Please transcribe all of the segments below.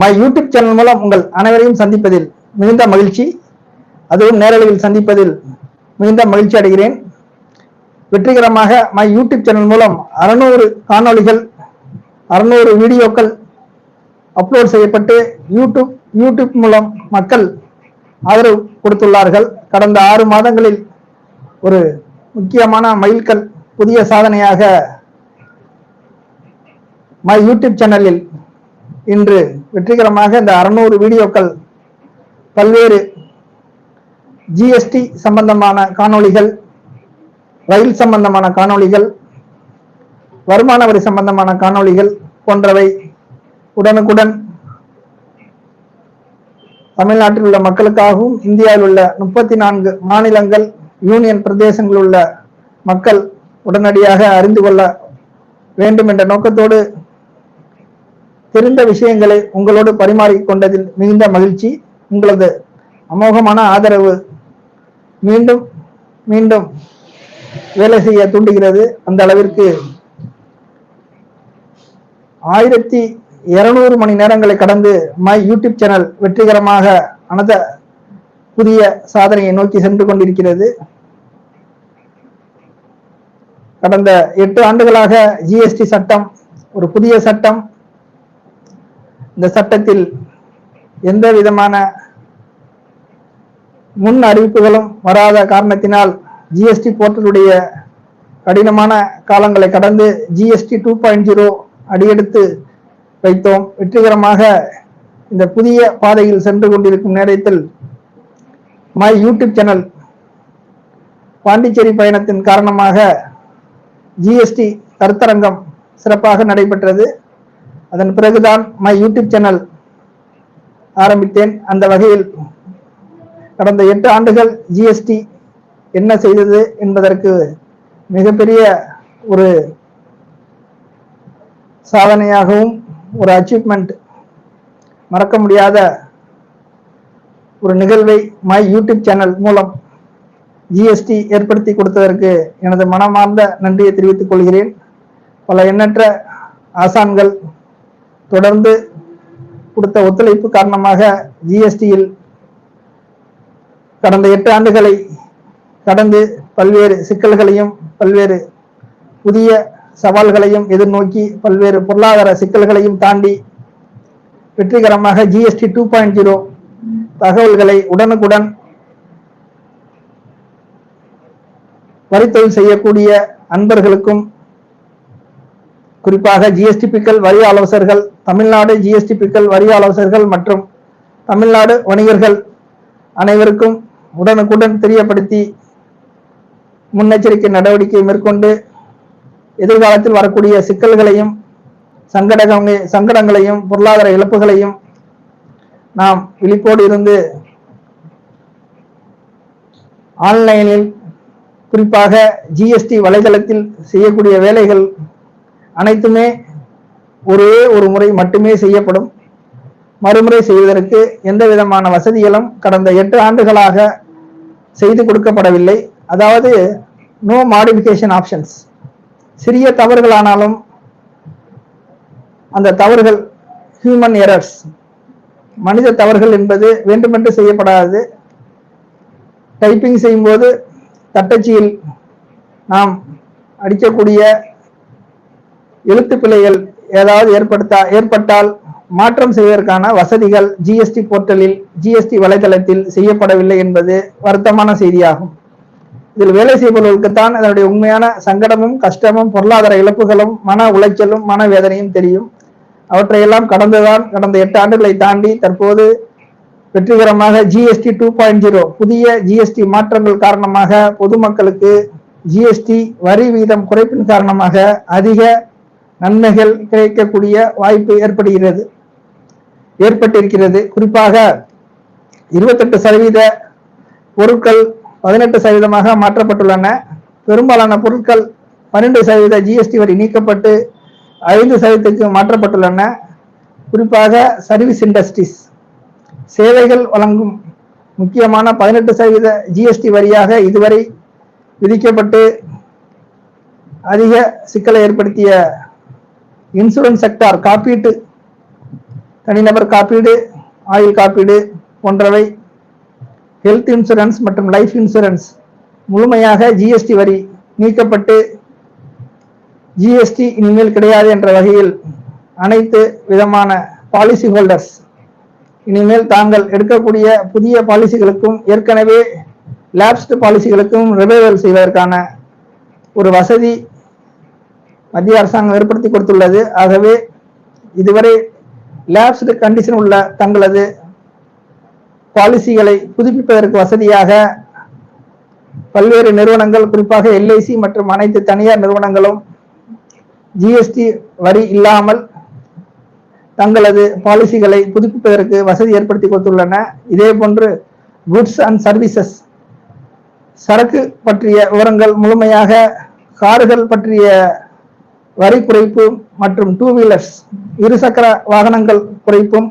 My YouTube channel மூலம் உங்கள் அனைவரையும் சந்திப்பதில் மிகுந்த மகிழ்ச்சி. அதுவும் நேரலையில் சந்திப்பதில் மிகுந்த மகிழ்ச்சி அடைகிறேன். வெற்றிகரமாக மை யூடியூப் சேனல் மூலம் அறுநூறு காணொளிகள் அறுநூறு வீடியோக்கள் அப்லோட் செய்யப்பட்டு யூடியூப் யூடியூப் மூலம் மக்கள் ஆதரவு கொடுத்துள்ளார்கள். கடந்த ஆறு மாதங்களில் ஒரு முக்கியமான மைல்கல் புதிய சாதனையாக மை யூடியூப் சேனலில் இன்று வெற்றிகரமாக இந்த அறுநூறு வீடியோக்கள் பல்வேறு ஜிஎஸ்டி சம்பந்தமான காணொளிகள் ரயில் சம்பந்தமான காணொளிகள் வருமான வரி சம்பந்தமான காணொளிகள் போன்றவை உடனுக்குடன் தமிழ்நாட்டில் உள்ள மக்களுக்காகவும் இந்தியாவில் உள்ள முப்பத்தி நான்கு மாநிலங்கள் யூனியன் பிரதேசங்களில் உள்ள மக்கள் உடனடியாக அறிந்து கொள்ள வேண்டும் என்ற நோக்கத்தோடு தெரிந்த விஷயங்களை உங்களோடு பரிமாறி கொண்டதில் மிகுந்த மகிழ்ச்சி உங்களது அமோகமான ஆதரவு மீண்டும் மீண்டும் வேலை செய்ய தூண்டுகிறது. அந்த அளவிற்கு ஆயிரத்தி இருநூறு மணி நேரங்களை கடந்து மை யூடியூப் சேனல் வெற்றிகரமாக அனத புதிய சாதனையை நோக்கி சென்று கொண்டிருக்கிறது. கடந்த எட்டு ஆண்டுகளாக ஜிஎஸ்டி சட்டம் ஒரு புதிய சட்டம் இந்த சட்டத்தில் எந்த விதமான முன் அறிவிப்புகளும் வராத காரணத்தினால் ஜிஎஸ்டி போர்ட்டலுடைய கடினமான காலங்களை கடந்து ஜிஎஸ்டி டூ பாயிண்ட் ஜீரோ அடியெடுத்து வைத்தோம். வெற்றிகரமாக இந்த புதிய பாதையில் சென்று கொண்டிருக்கும் நேரத்தில் மை யூடியூப் சேனல் பாண்டிச்சேரி பயணத்தின் காரணமாக ஜிஎஸ்டி கருத்தரங்கம் சிறப்பாக நடைபெற்றது. அதன் பிறகுதான் மை யூடியூப் சேனல் ஆரம்பித்தேன். அந்த வகையில் கடந்த எட்டு ஆண்டுகள் ஜிஎஸ்டி என்ன செய்தது என்பதற்கு மிகப்பெரிய ஒரு சாதனையாகவும் ஒரு அச்சீவ்மெண்ட் மறக்க முடியாத ஒரு நிகழ்வை மை யூடியூப் சேனல் மூலம் ஜிஎஸ்டி ஏற்படுத்தி கொடுத்ததற்கு எனது மனமார்ந்த நன்றியை தெரிவித்துக் கொள்கிறேன். பல எண்ணற்ற ஆசான்கள் தொடர்ந்து கொடுத்த ஒத்துழைப்பு காரணமாக ஜிஎஸ்டியில் கடந்த எட்டு ஆண்டுகளை கடந்து பல்வேறு சிக்கல்களையும் பல்வேறு புதிய சவால்களையும் எதிர்நோக்கி பல்வேறு பொருளாதார சிக்கல்களையும் தாண்டி வெற்றிகரமாக ஜிஎஸ்டி டூ பாயிண்ட் ஜீரோ தகவல்களை உடனுக்குடன் வரித்தொழில் செய்யக்கூடிய அன்பர்களுக்கும் குறிப்பாக ஜிஎஸ்டி பிக்கள் வரி ஆலோசகர்கள் தமிழ்நாடு ஜிஎஸ்டி பிக்கள் வரி ஆலோசகர்கள் மற்றும் தமிழ்நாடு வணிகர்கள் அனைவருக்கும் உடனுக்குடன் தெரியப்படுத்தி முன்னெச்சரிக்கை நடவடிக்கை மேற்கொண்டு எதிர்காலத்தில் வரக்கூடிய சிக்கல்களையும் சங்கடங்களை சங்கடங்களையும் பொருளாதார இழப்புகளையும் நாம் விழிப்போடு இருந்து ஆன்லைனில் குறிப்பாக ஜிஎஸ்டி வலைதளத்தில் செய்யக்கூடிய வேலைகள் அனைத்துமே ஒரே ஒரு முறை மட்டுமே செய்யப்படும். மறுமுறை செய்வதற்கு எந்த விதமான வசதிகளும் கடந்த எட்டு ஆண்டுகளாக செய்து கொடுக்கப்படவில்லை. அதாவது நோ மாடிஃபிகேஷன் ஆப்ஷன்ஸ் சிறிய தவறுகளானாலும் அந்த தவறுகள் ஹியூமன் எரர்ஸ் மனித தவறுகள் என்பது வேண்டுமென்று செய்யப்படாது. டைப்பிங் செய்யும்போது தட்டச்சியில் நாம் அடிக்கக்கூடிய எழுத்து பிழைகள் ஏதாவது ஏற்படுத்தா ஏற்பட்டால் மாற்றம் செய்வதற்கான வசதிகள் ஜிஎஸ்டி போர்ட்டலில் ஜிஎஸ்டி வலைதளத்தில் செய்யப்படவில்லை என்பது வருத்தமான செய்தியாகும். இதில் வேலை செய்பவர்களுக்குத்தான் அதனுடைய உண்மையான சங்கடமும் கஷ்டமும் பொருளாதார இழப்புகளும் மன உளைச்சலும் மன வேதனையும் தெரியும். அவற்றையெல்லாம் கடந்துதான் கடந்த எட்டு ஆண்டுகளை தாண்டி தற்போது வெற்றிகரமாக ஜிஎஸ்டி டூ பாயிண்ட் ஜீரோ புதிய ஜிஎஸ்டி மாற்றங்கள் காரணமாக பொதுமக்களுக்கு ஜிஎஸ்டி வரி வீதம் குறைப்பின் காரணமாக அதிக நன்மைகள் கிடைக்கக்கூடிய வாய்ப்பு ஏற்படுகிறது. ஏற்பட்டிருக்கிறது. குறிப்பாக இருபத்தெட்டு சதவீத பொருட்கள் பதினெட்டு சதவீதமாக மாற்றப்பட்டுள்ளன. பெரும்பாலான பொருட்கள் பன்னெண்டு சதவீத ஜிஎஸ்டி வரி நீக்கப்பட்டு ஐந்து சதவீதத்துக்கு மாற்றப்பட்டுள்ளன. குறிப்பாக சர்வீஸ் இண்டஸ்ட்ரீஸ் சேவைகள் வழங்கும் முக்கியமான பதினெட்டு சதவீத ஜிஎஸ்டி வரியாக இதுவரை விதிக்கப்பட்டு அதிக சிக்கலை ஏற்படுத்திய இன்சூரன்ஸ் செக்டார் காப்பீட்டு தனிநபர் காப்பீடு ஆயுள் காப்பீடு போன்றவை ஹெல்த் இன்சூரன்ஸ் மற்றும் லைஃப் இன்சூரன்ஸ் முழுமையாக ஜிஎஸ்டி வரி நீக்கப்பட்டு ஜிஎஸ்டி இனிமேல் கிடையாது என்ற வகையில் அனைத்து விதமான பாலிசி ஹோல்டர்ஸ் இனிமேல் தாங்கள் எடுக்கக்கூடிய புதிய பாலிசிகளுக்கும் ஏற்கனவே லேப்ஸ்டு பாலிசிகளுக்கும் ரிவைவல் செய்வதற்கான ஒரு வசதி மத்திய அரசாங்கம் ஏற்படுத்தி கொடுத்துள்ளது. ஆகவே இதுவரை லேப்ஸ்டு கண்டிஷன் உள்ள தங்களது பாலிசிகளை புதுப்பிப்பதற்கு வசதியாக பல்வேறு நிறுவனங்கள் குறிப்பாக எல்ஐசி மற்றும் அனைத்து தனியார் நிறுவனங்களும் ஜிஎஸ்டி வரி இல்லாமல் தங்களது பாலிசிகளை புதுப்பிப்பதற்கு வசதி ஏற்படுத்தி கொடுத்துள்ளன. இதே போன்று குட்ஸ் அண்ட் சர்வீசஸ் சரக்கு பற்றிய விவரங்கள் முழுமையாக கார்கள் பற்றிய வரி குறைப்பு மற்றும் டூ வீலர்ஸ் இருசக்கர வாகனங்கள் குறைப்பும்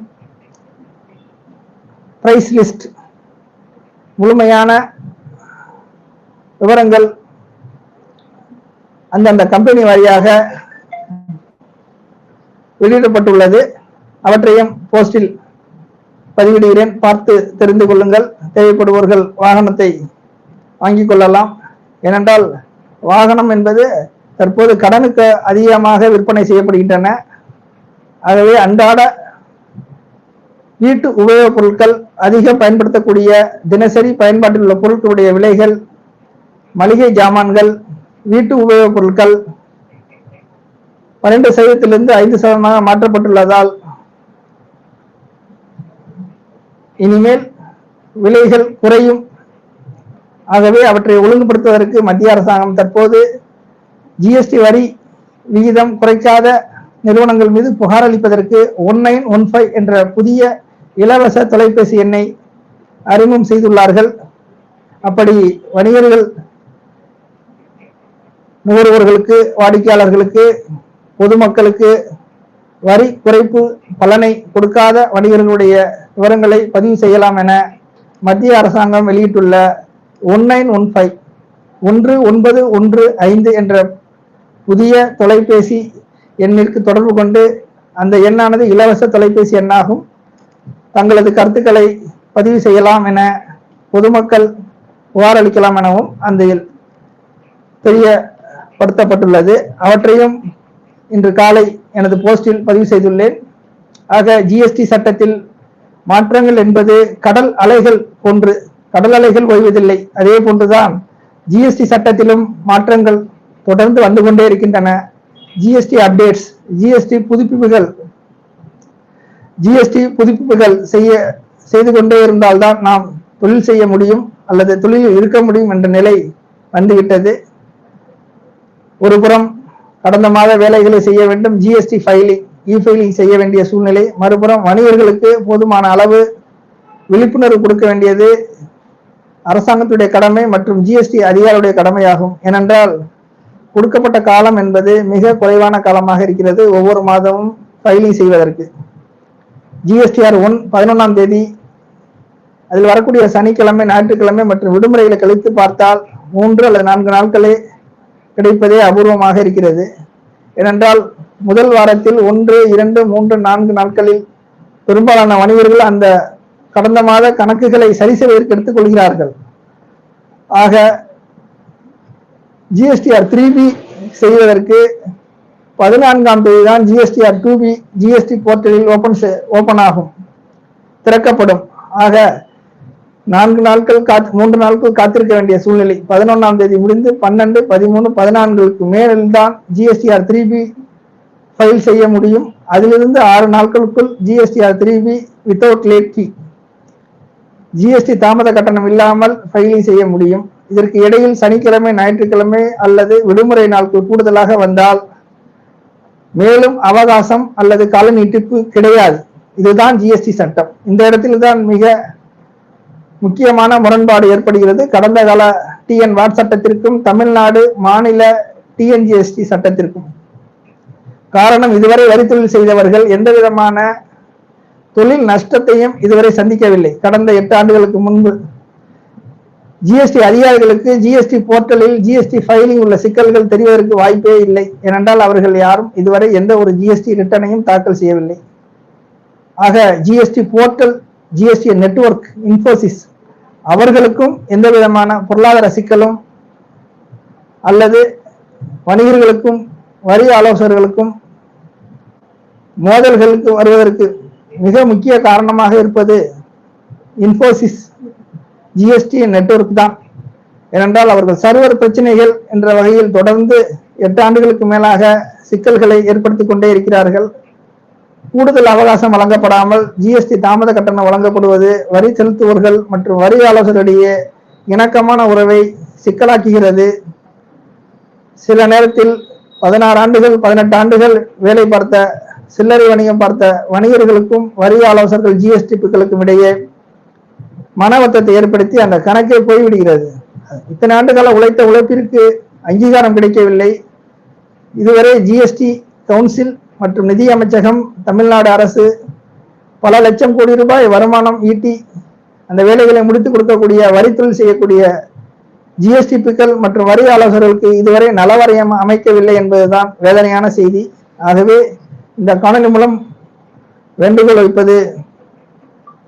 பிரைஸ் லிஸ்ட் முழுமையான விவரங்கள் அந்தந்த கம்பெனி வாரியாக வெளியிடப்பட்டுள்ளது. அவற்றையும் போஸ்டில் பதிவிடுகிறேன். பார்த்து தெரிந்து கொள்ளுங்கள். தேவைப்படுபவர்கள் வாகனத்தை வாங்கிக் கொள்ளலாம். ஏனென்றால் வாகனம் என்பது தற்போது கடனுக்கு அதிகமாக விற்பனை செய்யப்படுகின்றன. ஆகவே அன்றாட வீட்டு உபயோகப் பொருட்கள் அதிகம் பயன்படுத்தக்கூடிய தினசரி பயன்பாட்டில் உள்ள பொருட்களுடைய விலைகள் மளிகை ஜாமான்கள் வீட்டு உபயோகப் பொருட்கள் பன்னெண்டு சதவீதத்திலிருந்து ஐந்து சதவீதமாக மாற்றப்பட்டுள்ளதால் இனிமேல் விலைகள் குறையும். ஆகவே அவற்றை ஒழுங்குபடுத்துவதற்கு மத்திய அரசாங்கம் தற்போது ஜிஎஸ்டி வரி விகிதம் குறைக்காத நிறுவனங்கள் மீது புகார் அளிப்பதற்கு ஒன் நைன் ஒன் ஃபைவ் என்ற புதிய இலவச தொலைபேசி எண்ணை அறிமுகம் செய்துள்ளார்கள். அப்படி வணிகர்கள் நுகர்வோர்களுக்கு வாடிக்கையாளர்களுக்கு பொதுமக்களுக்கு வரி குறைப்பு பலனை கொடுக்காத வணிகர்களுடைய விவரங்களை பதிவு செய்யலாம் என மத்திய அரசாங்கம் வெளியிட்டுள்ள ஒன் நைன் ஒன் ஃபைவ் ஒன்று ஒன்பது ஒன்று ஐந்து என்ற புதிய தொலைபேசி எண்ணிற்கு தொடர்பு கொண்டு அந்த எண்ணானது இலவச தொலைபேசி எண்ணாகும். தங்களது கருத்துக்களை பதிவு செய்யலாம் என பொதுமக்கள் புகார் அளிக்கலாம் எனவும் அந்த தெரியப்படுத்தப்பட்டுள்ளது. அவற்றையும் இன்று காலை எனது போஸ்டில் பதிவு செய்துள்ளேன். ஆக ஜிஎஸ்டி சட்டத்தில் மாற்றங்கள் என்பது கடல் அலைகள் போன்று கடல் அலைகள் ஓய்வதில்லை. அதே போன்றுதான் ஜிஎஸ்டி சட்டத்திலும் மாற்றங்கள் தொடர்ந்து வந்து கொண்டே இருக்கின்றன. ஜிஎஸ்டி அப்டேட்ஸ் ஜிஎஸ்டி புதுப்பிப்புகள். ஜிஎஸ்டி புதுப்பிப்புகள் செய்ய செய்து கொண்டே இருந்தால்தான் நாம் தொழில் செய்ய முடியும் அல்லது தொழிலில் இருக்க முடியும் என்ற நிலை வந்துவிட்டது. ஒரு புறம் கடந்த மாத வேலைகளை செய்ய வேண்டும் ஜிஎஸ்டி ஃபைலிங் இ ஃபைலிங் செய்ய வேண்டிய சூழ்நிலை. மறுபுறம் வணிகர்களுக்கு போதுமான அளவு விழிப்புணர்வு கொடுக்க வேண்டியது. அரசாங்கத்துடைய கடமை மற்றும் ஜிஎஸ்டி அதிகாரியுடைய கடமையாகும். ஏனென்றால் கொடுக்கப்பட்ட காலம் என்பது மிக குறைவான காலமாக இருக்கிறது. ஒவ்வொரு மாதமும் ஃபைலிங் செய்வதற்கு. ஜிஎஸ்டிஆர் ஒன் பதினொன்றாம் தேதி. அதில் வரக்கூடிய சனிக்கிழமை ஞாயிற்றுக்கிழமை மற்றும் விடுமுறைகளை கழித்து பார்த்தால் மூன்று அல்லது நான்கு நாட்களே கிடைப்பதே அபூர்வமாக இருக்கிறது. ஏனென்றால் முதல் வாரத்தில் ஒன்று இரண்டு மூன்று நான்கு நாட்களில் பெரும்பாலான வணிகர்கள் அந்த கடந்த மாத கணக்குகளை சரி செய்வதற்கு எடுத்துக்கொள்கிறார்கள். ஆக ஜிஎஸ்டிஆர் த்ரீ பி செய்வதற்கு பதினான்காம் தேதி தான் ஜிஎஸ்டிஆர் டூ பி ஜிஎஸ்டி போர்ட்டலில் ஓபன் ஓபன் ஆகும் திறக்கப்படும். ஆக நான்கு நாட்கள் காத்து மூன்று நாட்கள் காத்திருக்க வேண்டிய சூழ்நிலை. பதினொன்றாம் தேதி முடிந்து பன்னெண்டு பதிமூணு பதினான்குக்கு மேல்தான் ஜிஎஸ்டிஆர் த்ரீ பி ஃபைல் செய்ய முடியும். அதிலிருந்து ஆறு நாட்களுக்குள் GSTR three B without late fee GST தாமத கட்டணம் இல்லாமல் ஃபைலிங் செய்ய முடியும். இதற்கு இடையில் சனிக்கிழமை ஞாயிற்றுக்கிழமை அல்லது விடுமுறை நாட்கள் கூடுதலாக வந்தால் மேலும் அவகாசம் அல்லது கால நீட்டிப்பு கிடையாது. இதுதான் ஜிஎஸ்டி சட்டம். இந்த இடத்தில் தான் மிக முக்கியமான முரண்பாடு ஏற்படுகிறது. கடந்த கால டிஎன் வாட் சட்டத்திற்கும் தமிழ்நாடு மாநில டிஎன்ஜிஎஸ்டி சட்டத்திற்கும். காரணம் இதுவரை வரித்தொழில் செய்தவர்கள் எந்த விதமான தொழில் நஷ்டத்தையும் இதுவரை சந்திக்கவில்லை. கடந்த எட்டு ஆண்டுகளுக்கு முன்பு ஜிஎஸ்டி அதிகாரிகளுக்கு ஜிஎஸ்டி போர்ட்டலில் ஜிஎஸ்டி ஃபைலிங் உள்ள சிக்கல்கள் தெரிவதற்கு வாய்ப்பே இல்லை. ஏனென்றால் அவர்கள் யாரும் இதுவரை எந்த ஒரு ஜிஎஸ்டி ரிட்டர்னையும் தாக்கல் செய்யவில்லை. ஆக GST portal GST network Infosys அவர்களுக்கும் எந்த விதமான பொருளாதார சிக்கலும் அல்லது வணிகர்களுக்கும் வரி ஆலோசகர்களுக்கும் மோதல்களுக்கு வருவதற்கு மிக முக்கிய காரணமாக இருப்பது இன்ஃபோசிஸ் ஜிஎஸ்டி நெட்வொர்க் தான். ஏனென்றால் அவர்கள் சர்வர் பிரச்சனைகள் என்ற வகையில் தொடர்ந்து எட்டு ஆண்டுகளுக்கு மேலாக சிக்கல்களை ஏற்படுத்திக் கொண்டே இருக்கிறார்கள். கூடுதல் அவகாசம் வழங்கப்படாமல் ஜிஎஸ்டி தாமத கட்டணம் வழங்கப்படுவது வரி செலுத்துவோர்கள் மற்றும் வரி ஆலோசகரிடையே இணக்கமான உறவை சிக்கலாக்குகிறது. சில நேரத்தில் பதினாறு ஆண்டுகள் பதினெட்டு ஆண்டுகள் வேலை பார்த்த சில்லறை வணிகம் பார்த்த வணிகர்களுக்கும் வரி ஆலோசகர்கள் ஜிஎஸ்டி இடையே மனவத்தத்தை ஏற்படுத்தி அந்த கணக்கே போய்விடுகிறது. இத்தனை ஆண்டுகால உழைத்த உழைப்பிற்கு அங்கீகாரம் கிடைக்கவில்லை. இதுவரை ஜிஎஸ்டி கவுன்சில் மற்றும் நிதி அமைச்சகம் தமிழ்நாடு அரசு பல லட்சம் கோடி ரூபாய் வருமானம் ஈட்டி அந்த வேலைகளை முடித்துக் கொடுக்கக்கூடிய வரித்தொழில் செய்யக்கூடிய ஜிஎஸ்டி பிக்கள் மற்றும் வரி ஆலோசகர்களுக்கு இதுவரை நலவரையம் அமைக்கவில்லை என்பதுதான் வேதனையான செய்தி. ஆகவே இந்த காணொலி மூலம் வேண்டுகோள் வைப்பது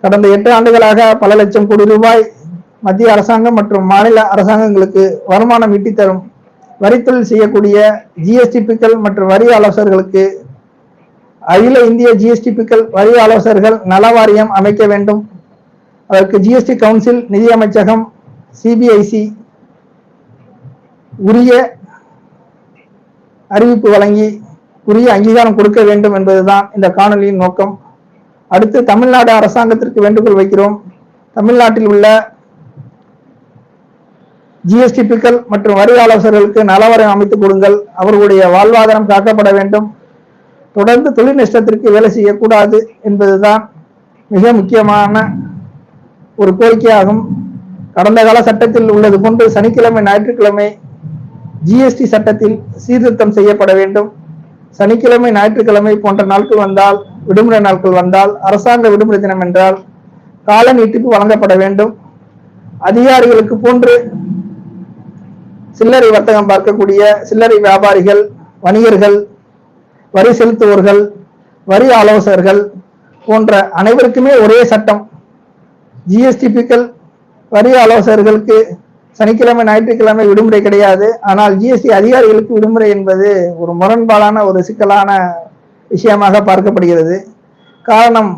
கடந்த எட்டு ஆண்டுகளாக பல லட்சம் கோடி ரூபாய் மத்திய அரசாங்கம் மற்றும் மாநில அரசாங்கங்களுக்கு வருமானம் ஈட்டித்தரும் வரித்தொழில் செய்யக்கூடிய ஜிஎஸ்டிபிக்கள் மற்றும் வரி ஆலோசகர்களுக்கு அகில இந்திய ஜிஎஸ்டிபிக்கள் வரி ஆலோசகர்கள் நல வாரியம் அமைக்க வேண்டும். அதற்கு ஜிஎஸ்டி கவுன்சில் நிதி அமைச்சகம் சிபிஐசி உரிய அறிவிப்பு வழங்கி உரிய அங்கீகாரம் கொடுக்க வேண்டும் என்பதுதான் இந்த காணொலியின் நோக்கம். அடுத்து தமிழ்நாடு அரசாங்கத்திற்கு வேண்டுகோள் வைக்கிறோம். தமிழ்நாட்டில் உள்ள ஜிஎஸ்டிபிக்கள் மற்றும் வரி ஆலோசகர்களுக்கு நலவரம் அமைத்துக் கொடுங்கள். அவர்களுடைய வாழ்வாதாரம் காக்கப்பட வேண்டும். தொடர்ந்து தொழில் நஷ்டத்திற்கு வேலை செய்யக்கூடாது என்பதுதான் மிக முக்கியமான ஒரு கோரிக்கையாகும். கடந்த கால சட்டத்தில் உள்ளது போன்று சனிக்கிழமை ஞாயிற்றுக்கிழமை ஜிஎஸ்டி சட்டத்தில் சீர்திருத்தம் செய்யப்பட வேண்டும். சனிக்கிழமை ஞாயிற்றுக்கிழமை போன்ற நாட்கள் வந்தால் விடுமுறை நாட்கள் வந்தால் அரசாங்க விடுமுறை தினம் என்றால் கால நீட்டிப்பு வழங்கப்பட வேண்டும். அதிகாரிகளுக்கு போன்று சில்லறை வர்த்தகம் பார்க்கக்கூடிய சில்லறை வியாபாரிகள் வணிகர்கள் வரி செலுத்துவோர்கள் வரி ஆலோசகர்கள் போன்ற அனைவருக்குமே ஒரே சட்டம். ஜிஎஸ்டிபிக்கள் வரி ஆலோசகர்களுக்கு சனிக்கிழமை ஞாயிற்றுக்கிழமை விடுமுறை கிடையாது. ஆனால் ஜிஎஸ்டி அதிகாரிகளுக்கு விடுமுறை என்பது ஒரு முரண்பாடான ஒரு சிக்கலான விஷயமாக பார்க்கப்படுகிறது. காரணம்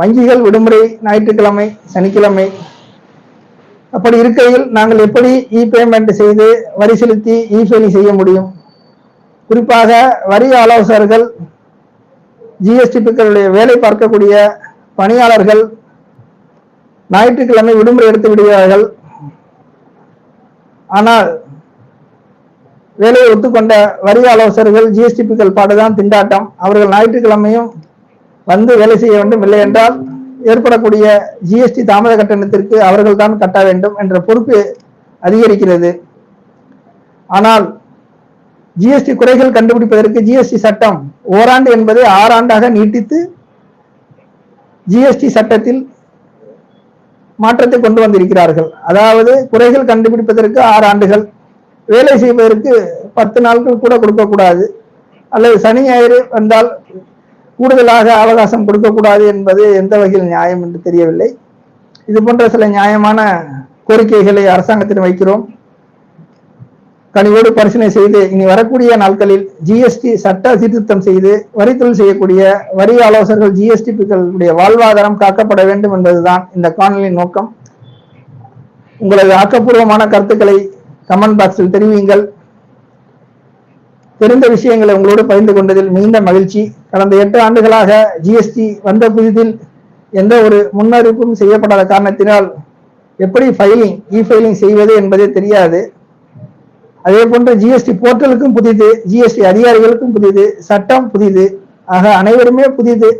வங்கிகள் விடுமுறை ஞாயிற்றுக்கிழமை சனிக்கிழமை. அப்படி இருக்கையில் நாங்கள் எப்படி இ பேமெண்ட் செய்து வரி செலுத்தி இ ஃபைலிங் செய்ய முடியும்? குறிப்பாக வரி ஆலோசகர்கள் ஜிஎஸ்டிபிக்களுடைய வேலை பார்க்கக்கூடிய பணியாளர்கள் ஞாயிற்றுக்கிழமை விடுமுறை எடுத்து விடுகிறார்கள். ஆனால் வேலையை ஒத்துக்கொண்ட வரி ஆலோசகர்கள் ஜிஎஸ்டிபிக்கள் பாடுதான் திண்டாட்டம். அவர்கள் ஞாயிற்றுக்கிழமையும் வந்து வேலை செய்ய வேண்டும் இல்லை என்றால் ஏற்படக்கூடிய ஜிஎஸ்டி தாமத கட்டணத்திற்கு அவர்கள் தான் கட்ட வேண்டும் என்ற பொறுப்பு அதிகரிக்கிறது. ஆனால் ஜிஎஸ்டி குறைகள் கண்டுபிடிப்பதற்கு ஜிஎஸ்டி சட்டம் ஓராண்டு என்பதை ஆறாண்டாக நீட்டித்து ஜிஎஸ்டி சட்டத்தில் மாற்றத்தை கொண்டு வந்திருக்கிறார்கள். அதாவது குறைகள் கண்டுபிடிப்பதற்கு ஆறு ஆண்டுகள் வேலை செய்வதற்கு பத்து நாட்கள் கூட கொடுக்கக்கூடாது அல்லது சனி ஞாயிறு வந்தால் கூடுதலாக அவகாசம் கொடுக்கக்கூடாது என்பது எந்த வகையில் நியாயம் என்று தெரியவில்லை. இது போன்ற சில நியாயமான கோரிக்கைகளை அரசாங்கத்திடம் வைக்கிறோம். கனிவோடு பரிசீலனை செய்து இனி வரக்கூடிய நாட்களில் ஜிஎஸ்டி சட்ட சீர்திருத்தம் செய்து வரித்தொழில் செய்யக்கூடிய வரி ஆலோசகர்கள் ஜிஎஸ்டிகளுடைய வாழ்வாதாரம் காக்கப்பட வேண்டும் என்பதுதான் இந்த காணொலியின் நோக்கம். உங்களது ஆக்கப்பூர்வமான கருத்துக்களை கமெண்ட் பாக்ஸில் தெரிவியுங்கள். தெரிந்த விஷயங்களை உங்களோடு பகிர்ந்து கொண்டதில் மிகுந்த மகிழ்ச்சி. கடந்த எட்டு ஆண்டுகளாக ஜிஎஸ்டி வந்த புதிதில் எந்த ஒரு முன்னறிவிப்பும் செய்யப்படாத காரணத்தினால் எப்படி ஃபைலிங் இ ஃபைலிங் செய்வது என்பதே தெரியாது. அதே போன்று ஜிஎஸ்டி போர்ட்டலுக்கும் புதிது ஜிஎஸ்டி அதிகாரிகளுக்கும் புதிது சட்டம் புதிது ஆக அனைவருமே புதிது.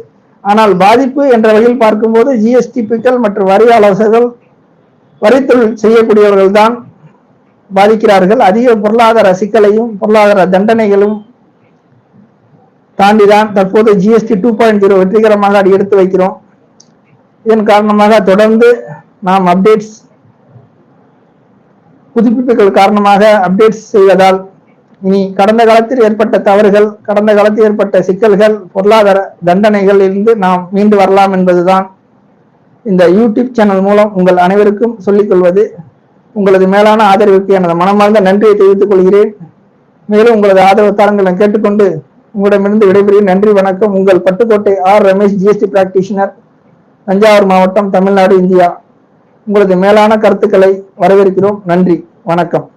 ஆனால் பாதிப்பு என்ற வகையில் பார்க்கும்போது ஜிஎஸ்டி பிக்கள் மற்றும் வரி ஆலோசகர்கள் வரித்தொழில் செய்யக்கூடியவர்கள் தான் பாதிக்கிறார்கள் அதிக பொருளாதார சிக்கலையும் பொருளாதார தண்டனைகளும் தாண்டிதான் தற்போது ஜிஎஸ்டி டூ பாயிண்ட் ஜீரோ வெற்றிகரமாக அடி எடுத்து வைக்கிறோம். இதன் காரணமாக தொடர்ந்து நாம் அப்டேட்ஸ் புதுப்பிப்புகள் காரணமாக அப்டேட்ஸ் செய்வதால் இனி கடந்த காலத்தில் ஏற்பட்ட தவறுகள் கடந்த காலத்தில் ஏற்பட்ட சிக்கல்கள் பொருளாதார தண்டனைகள் இருந்து நாம் மீண்டு வரலாம் என்பதுதான் இந்த யூடியூப் சேனல் மூலம் உங்கள் அனைவருக்கும் சொல்லிக் கொள்வது. உங்களது மேலான ஆதரவிற்கு எனது மனமார்ந்த நன்றியை தெரிவித்துக் கொள்கிறேன். மேலும் உங்களது ஆதரவு தாரங்களை கேட்டுக்கொண்டு உங்களிடமிருந்து விடைபெறுகிறேன். நன்றி வணக்கம். உங்கள் Pattukkottai R Ramesh GST practitioner Thanjavur மாவட்டம் தமிழ்நாடு இந்தியா. உங்களது மேலான கருத்துக்களை வரவேற்கிறோம். நன்றி வணக்கம்.